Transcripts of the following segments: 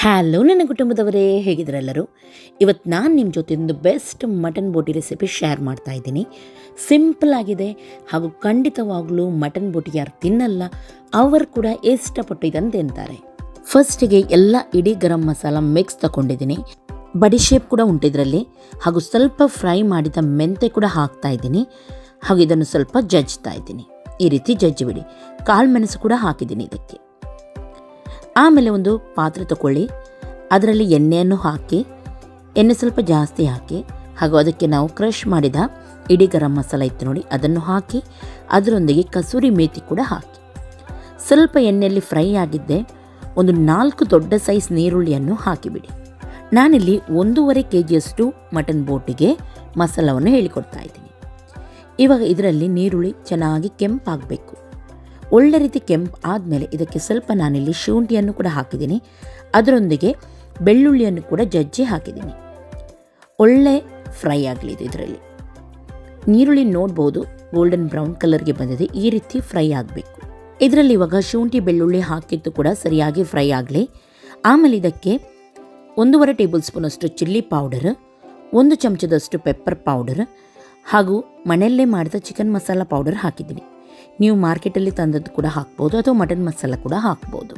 Hello ನನ್ನ ಕುಟುಂಬದವರೇ ಹೇಗಿದ್ರೆಲ್ಲರೂ ಇವತ್ತು ನಾನು ನಿಮ್ಮ ಜೊತೆ ಒಂದು best mutton boti recipe share ಮಾಡ್ತಾ ಇದ್ದೀನಿ. ಸಿಂಪಲ್ ಆಗಿದೆ, ಹಾಗೂ ಖಂಡಿತವಾಗಲೂ ಮಟನ್ ಬೋಟಿ ಯಾರು ತಿನ್ನಲ್ಲ, ಅವರು ಕೂಡ ಇಷ್ಟಪಟ್ಟು ಇದನ್ನು ತಿಂತಾರೆ ಫಸ್ಟಿಗೆ ಎಲ್ಲ ಇಡೀ ಗರಂ ಮಸಾಲ ಮಿಕ್ಸ್ ತಗೊಂಡಿದ್ದೀನಿ ಬಡಿ ಶೇಪ್ ಕೂಡ ಉಂಟಿದ್ರಲ್ಲಿ ಹಾಗೂ ಸ್ವಲ್ಪ ಫ್ರೈ ಮಾಡಿದ ಮೆಂತೆ ಕೂಡ ಹಾಕ್ತಾ ಇದ್ದೀನಿ. ಹಾಗೂ ಇದನ್ನು ಸ್ವಲ್ಪ ಜಜ್ತಾ ಇದ್ದೀನಿ. ಈ ರೀತಿ ಜಜ್ಜಿಬಿಡಿ ಕಾಳು ಮೆಣಸು ಕೂಡ ಹಾಕಿದ್ದೀನಿ ಇದಕ್ಕೆ. ಆಮೇಲೆ ಒಂದು ಪಾತ್ರೆ ತಗೊಳ್ಳಿ ಅದರಲ್ಲಿ ಎಣ್ಣೆಯನ್ನು ಹಾಕಿ, ಎಣ್ಣೆ ಸ್ವಲ್ಪ ಜಾಸ್ತಿ ಹಾಕಿ, ಹಾಗೂ ಅದಕ್ಕೆ ನಾವು ಕ್ರಷ್ ಮಾಡಿದ ಇಡೀ ಗರಂ ಮಸಾಲ ಇತ್ತು ನೋಡಿ, ಅದನ್ನು ಹಾಕಿ, ಅದರೊಂದಿಗೆ ಕಸೂರಿ ಮೇಥಿ ಕೂಡ ಹಾಕಿ. ಸ್ವಲ್ಪ ಎಣ್ಣೆಯಲ್ಲಿ ಫ್ರೈ ಆಗಿದ್ದೆ, ಒಂದು ನಾಲ್ಕು ದೊಡ್ಡ ಸೈಜ್ ನೀರುಳ್ಳಿಯನ್ನು ಹಾಕಿಬಿಡಿ. ನಾನಿಲ್ಲಿ ಒಂದೂವರೆ ಕೆ ಜಿಯಷ್ಟು ಮಟನ್ ಬೋಟಿಗೆ ಮಸಾಲವನ್ನು ಹೇಳಿಕೊಡ್ತಾ ಇದ್ದೀನಿ. ಇವಾಗ ಇದರಲ್ಲಿ ನೀರುಳ್ಳಿ ಚೆನ್ನಾಗಿ ಕೆಂಪಾಗಬೇಕು. ಒಳ್ಳೆ ರೀತಿ ಕೆಂಪು ಆದಮೇಲೆ ಇದಕ್ಕೆ ಸ್ವಲ್ಪ ನಾನಿಲ್ಲಿ ಶುಂಠಿಯನ್ನು ಕೂಡ ಹಾಕಿದ್ದೀನಿ. ಅದರೊಂದಿಗೆ ಬೆಳ್ಳುಳ್ಳಿಯನ್ನು ಕೂಡ ಜಜ್ಜಿ ಹಾಕಿದ್ದೀನಿ. ಒಳ್ಳೆ ಫ್ರೈ ಆಗಲಿ ಇದು ಇದರಲ್ಲಿ. ನೀರುಳ್ಳಿ ನೋಡ್ಬೋದು, ಗೋಲ್ಡನ್ ಬ್ರೌನ್ ಕಲರ್ಗೆ ಬಂದಿದೆ, ಈ ರೀತಿ ಫ್ರೈ ಆಗಬೇಕು. ಇದರಲ್ಲಿ ಇವಾಗ ಶುಂಠಿ, ಬೆಳ್ಳುಳ್ಳಿ ಹಾಕಿದ್ದು ಕೂಡ ಸರಿಯಾಗಿ ಫ್ರೈ ಆಗಲಿ. ಆಮೇಲೆ ಇದಕ್ಕೆ ಒಂದೂವರೆ ಟೇಬಲ್ ಸ್ಪೂನಷ್ಟು ಚಿಲ್ಲಿ ಪೌಡರ್, ಒಂದು ಚಮಚದಷ್ಟು ಪೆಪ್ಪರ್ ಪೌಡರ್ ಹಾಗೂ ಮನೆಯಲ್ಲೇ ಮಾಡಿದ ಚಿಕನ್ ಮಸಾಲ ಪೌಡರ್ ಹಾಕಿದ್ದೀನಿ. ನೀವು ಮಾರ್ಕೆಟಲ್ಲಿ ತಂದದ್ದು ಕೂಡ ಹಾಕ್ಬೋದು ಅಥವಾ ಮಟನ್ ಮಸಾಲ ಕೂಡ ಹಾಕ್ಬೋದು.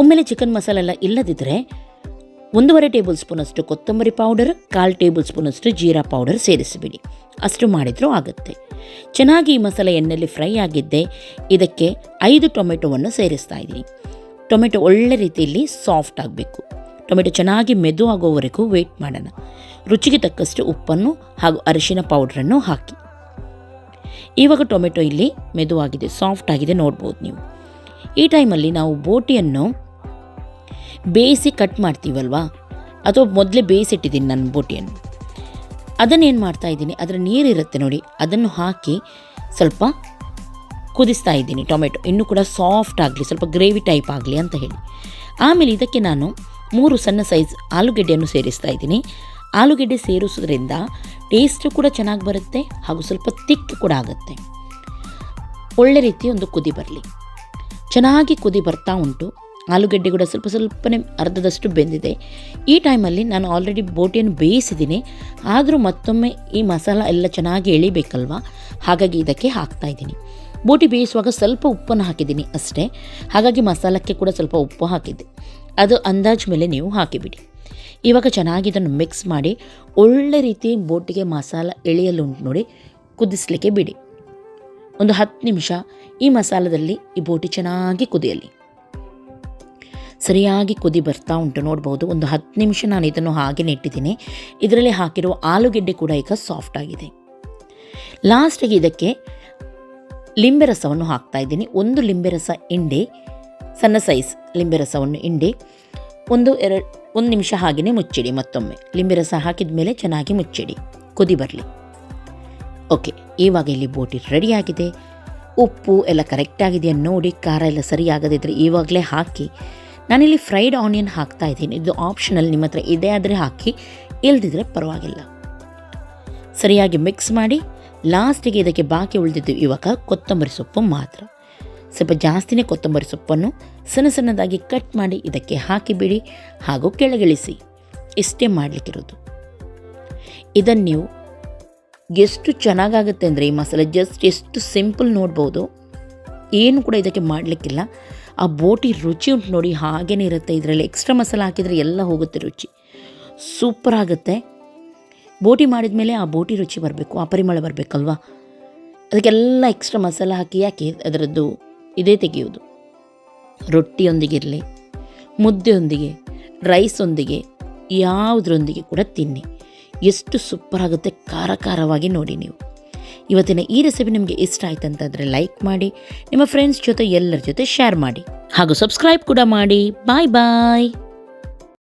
ಒಮ್ಮೆಲೆ ಚಿಕನ್ ಮಸಾಲ ಎಲ್ಲ ಇಲ್ಲದಿದ್ದರೆ ಒಂದೂವರೆ ಟೇಬಲ್ ಸ್ಪೂನಷ್ಟು ಕೊತ್ತಂಬರಿ ಪೌಡರ್ ಕಾಲು ಟೇಬಲ್ ಸ್ಪೂನಷ್ಟು ಜೀರಾ ಪೌಡರ್ ಸೇರಿಸಿಬಿಡಿ. ಅಷ್ಟು ಮಾಡಿದರೂ ಆಗುತ್ತೆ. ಚೆನ್ನಾಗಿ ಈ ಮಸಾಲೆ ಎಣ್ಣೆಯಲ್ಲಿ ಫ್ರೈ ಆಗಿದ್ದೆ, ಇದಕ್ಕೆ ಐದು ಟೊಮೆಟೊವನ್ನು ಸೇರಿಸ್ತಾ ಇದ್ದೀನಿ. ಟೊಮೆಟೊ ಒಳ್ಳೆ ರೀತಿಯಲ್ಲಿ ಸಾಫ್ಟ್ ಆಗಬೇಕು. ಟೊಮೆಟೊ ಚೆನ್ನಾಗಿ ಮೆದು ಆಗೋವರೆಗೂ ವೇಟ್ ಮಾಡೋಣ. ರುಚಿಗೆ ತಕ್ಕಷ್ಟು ಉಪ್ಪನ್ನು ಹಾಗೂ ಅರಿಶಿನ ಪೌಡ್ರನ್ನು ಹಾಕಿ. ಇವಾಗ ಟೊಮೆಟೊ ಇಲ್ಲಿ ಮೆದುವಾಗಿದೆ ಸಾಫ್ಟ್ ಆಗಿದೆ, ನೋಡ್ಬೋದು ನೀವು. ಈ ಟೈಮಲ್ಲಿ ನಾವು ಬೋಟಿಯನ್ನು ಬೇಯಿಸಿ ಕಟ್ ಮಾಡ್ತೀವಲ್ವಾ? ಅಥವಾ ಮೊದಲೇ ಬೇಯಿಸಿಟ್ಟಿದ್ದೀನಿ ನಾನು ಬೋಟಿಯನ್ನು. ಅದನ್ನೇನು ಮಾಡ್ತಾ ಇದ್ದೀನಿ, ಅದರ ನೀರಿರುತ್ತೆ ನೋಡಿ, ಅದನ್ನು ಹಾಕಿ ಸ್ವಲ್ಪ ಕುದಿಸ್ತಾ ಇದ್ದೀನಿ ಟೊಮೆಟೊ. ಇನ್ನೂ ಕೂಡ ಸಾಫ್ಟ್ ಆಗಲಿ, ಸ್ವಲ್ಪ ಗ್ರೇವಿ ಟೈಪ್ ಆಗಲಿ ಅಂತ ಹೇಳಿ. ಆಮೇಲೆ ಇದಕ್ಕೆ ನಾನು ಮೂರು ಸಣ್ಣ ಸೈಜ್ ಆಲೂಗೆಡ್ಡೆಯನ್ನು ಸೇರಿಸ್ತಾ ಇದ್ದೀನಿ. ಆಲೂಗೆಡ್ಡೆ ಸೇರಿಸೋದ್ರಿಂದ ಟೇಸ್ಟು ಕೂಡ ಚೆನ್ನಾಗಿ ಬರುತ್ತೆ ಹಾಗೂ ಸ್ವಲ್ಪ ತಿಕ್ ಕೂಡ ಆಗುತ್ತೆ. ಒಳ್ಳೆ ರೀತಿ ಒಂದು ಕುದಿ ಬರಲಿ. ಚೆನ್ನಾಗಿ ಕುದಿ ಬರ್ತಾ ಉಂಟು. ಆಲೂಗಡ್ಡೆ ಕೂಡ ಸ್ವಲ್ಪ ಸ್ವಲ್ಪನೇ ಅರ್ಧದಷ್ಟು ಬೆಂದಿದೆ. ಈ ಟೈಮಲ್ಲಿ ನಾನು ಆಲ್ರೆಡಿ ಬೋಟಿಯನ್ನು ಬೇಯಿಸಿದ್ದೀನಿ. ಆದರೂ ಮತ್ತೊಮ್ಮೆ ಈ ಮಸಾಲ ಎಲ್ಲ ಚೆನ್ನಾಗಿ ಎಳಿಬೇಕಲ್ವ? ಹಾಗಾಗಿ ಇದಕ್ಕೆ ಹಾಕ್ತಾ ಇದ್ದೀನಿ. ಬೋಟಿ ಬೇಯಿಸುವಾಗ ಸ್ವಲ್ಪ ಉಪ್ಪನ್ನು ಹಾಕಿದ್ದೀನಿ ಅಷ್ಟೇ. ಹಾಗಾಗಿ ಮಸಾಲಕ್ಕೆ ಕೂಡ ಸ್ವಲ್ಪ ಉಪ್ಪು ಹಾಕಿದ್ದೆ. ಅದು ಅಂದಾಜು ಮೇಲೆ ನೀವು ಹಾಕಿಬಿಡಿ. ಇವಾಗ ಚೆನ್ನಾಗಿ ಇದನ್ನು ಮಿಕ್ಸ್ ಮಾಡಿ ಒಳ್ಳೆ ರೀತಿ ಬೋಟಿಗೆ ಮಸಾಲ ಎಳೆಯಲು ಉಂಟು ನೋಡಿ, ಕುದಿಸಲಿಕ್ಕೆ ಬಿಡಿ. ಒಂದು ಹತ್ತು ನಿಮಿಷ ಈ ಮಸಾಲದಲ್ಲಿ ಈ ಬೋಟಿ ಚೆನ್ನಾಗಿ ಕುದಿಯಲಿ. ಸರಿಯಾಗಿ ಕುದಿ ಬರ್ತಾ ಉಂಟು ನೋಡ್ಬೋದು. ಒಂದು ಹತ್ತು ನಿಮಿಷ ನಾನು ಇದನ್ನು ಹಾಗೆ ನೆಟ್ಟಿದ್ದೀನಿ. ಇದರಲ್ಲಿ ಹಾಕಿರುವ ಆಲೂಗೆಡ್ಡೆ ಕೂಡ ಈಗ ಸಾಫ್ಟ್ ಆಗಿದೆ. ಲಾಸ್ಟಿಗೆ ಇದಕ್ಕೆ ಲಿಂಬೆ ರಸವನ್ನು ಹಾಕ್ತಾ ಇದ್ದೀನಿ. ಒಂದು ಲಿಂಬೆ ರಸ ಹಿಂಡಿ, ಸಣ್ಣ ಸೈಜ್ ಲಿಂಬೆ ರಸವನ್ನು ಹಿಂಡಿ, ಒಂದು ಎರಡು ಒಂದು ನಿಮಿಷ ಹಾಗೆಯೇ ಮುಚ್ಚಿಡಿ ಮತ್ತೊಮ್ಮೆ. ಲಿಂಬೆ ರಸ ಹಾಕಿದ ಮೇಲೆ ಚೆನ್ನಾಗಿ ಮುಚ್ಚಿಡಿ. ಕುದಿ ಬರಲಿ. ಓಕೆ, ಇವಾಗ ಇಲ್ಲಿ ಬೋಟಿ ರೆಡಿಯಾಗಿದೆ ಉಪ್ಪು ಎಲ್ಲ ಕರೆಕ್ಟಾಗಿದೆಯಾ ನೋಡಿ, ಖಾರ ಎಲ್ಲ ಸರಿಯಾಗದಿದ್ದರೆ ಇವಾಗಲೇ ಹಾಕಿ. ನಾನಿಲ್ಲಿ ಫ್ರೈಡ್ ಆನಿಯನ್ ಹಾಕ್ತಾ ಇದ್ದೀನಿ. ಇದು ಆಪ್ಷನಲ್ ನಿಮ್ಮ ಹತ್ರ ಇದೆ ಆದರೆ ಹಾಕಿ, ಇಲ್ದಿದ್ರೆ ಪರವಾಗಿಲ್ಲ. ಸರಿಯಾಗಿ ಮಿಕ್ಸ್ ಮಾಡಿ ಲಾಸ್ಟಿಗೆ ಇದಕ್ಕೆ ಬಾಕಿ ಉಳಿದಿದ್ದು ಇವಾಗ ಕೊತ್ತಂಬರಿ ಸೊಪ್ಪು ಮಾತ್ರ. ಸ್ವಲ್ಪ ಜಾಸ್ತಿನೇ ಕೊತ್ತಂಬರಿ ಸೊಪ್ಪನ್ನು ಸಣ್ಣ ಸಣ್ಣದಾಗಿ ಕಟ್ ಮಾಡಿ ಇದಕ್ಕೆ ಹಾಕಿಬಿಡಿ ಹಾಗೂ ಕೆಳಗಿಳಿಸಿ. ಇಷ್ಟೇ ಮಾಡಲಿಕ್ಕಿರೋದು. ಇದನ್ನು ನೀವು ಎಷ್ಟು ಚೆನ್ನಾಗಾಗುತ್ತೆ ಅಂದರೆ ಈ ಮಸಾಲೆ ಜಸ್ಟ್ ಎಷ್ಟು ಸಿಂಪಲ್ ನೋಡ್ಬೋದು. ಏನು ಕೂಡ ಇದಕ್ಕೆ ಮಾಡಲಿಕ್ಕಿಲ್ಲ. ಆ ಬೋಟಿ ರುಚಿ ಉಂಟು ನೋಡಿ ಹಾಗೇ ಇರುತ್ತೆ. ಇದರಲ್ಲಿ ಎಕ್ಸ್ಟ್ರಾ ಮಸಾಲ ಹಾಕಿದರೆ ಎಲ್ಲ ಹೋಗುತ್ತೆ ರುಚಿ. ಸೂಪರ್ ಆಗುತ್ತೆ. ಬೋಟಿ ಮಾಡಿದ ಮೇಲೆ ಆ ಬೋಟಿ ರುಚಿ ಬರಬೇಕು, ಆ ಪರಿಮಳ ಬರಬೇಕಲ್ವಾ? ಅದಕ್ಕೆಲ್ಲ ಎಕ್ಸ್ಟ್ರಾ ಮಸಾಲ ಹಾಕಿ ಯಾಕೆ ಅದರದ್ದು ಇದೇ ತೆಗೆಯುವುದು. ರೊಟ್ಟಿಯೊಂದಿಗಿರಲಿ, ಮುದ್ದೆಯೊಂದಿಗೆ, ರೈಸೊಂದಿಗೆ, ಯಾವುದರೊಂದಿಗೆ ಕೂಡ ತಿನ್ನಿ. ಎಷ್ಟು ಸೂಪರ್ ಆಗುತ್ತೆ ಖಾರ ಖಾರವಾಗಿ ನೋಡಿ ನೀವು. ಇವತ್ತಿನ ಈ ರೆಸಿಪಿ ನಿಮಗೆ ಇಷ್ಟ ಆಯ್ತು ಅಂತಂದರೆ ಲೈಕ್ ಮಾಡಿ, ನಿಮ್ಮ ಫ್ರೆಂಡ್ಸ್ ಜೊತೆ ಎಲ್ಲರ ಜೊತೆ ಶೇರ್ ಮಾಡಿ. ಹಾಗೂ ಸಬ್ಸ್ಕ್ರೈಬ್ ಕೂಡ ಮಾಡಿ. ಬಾಯ್ ಬಾಯ್.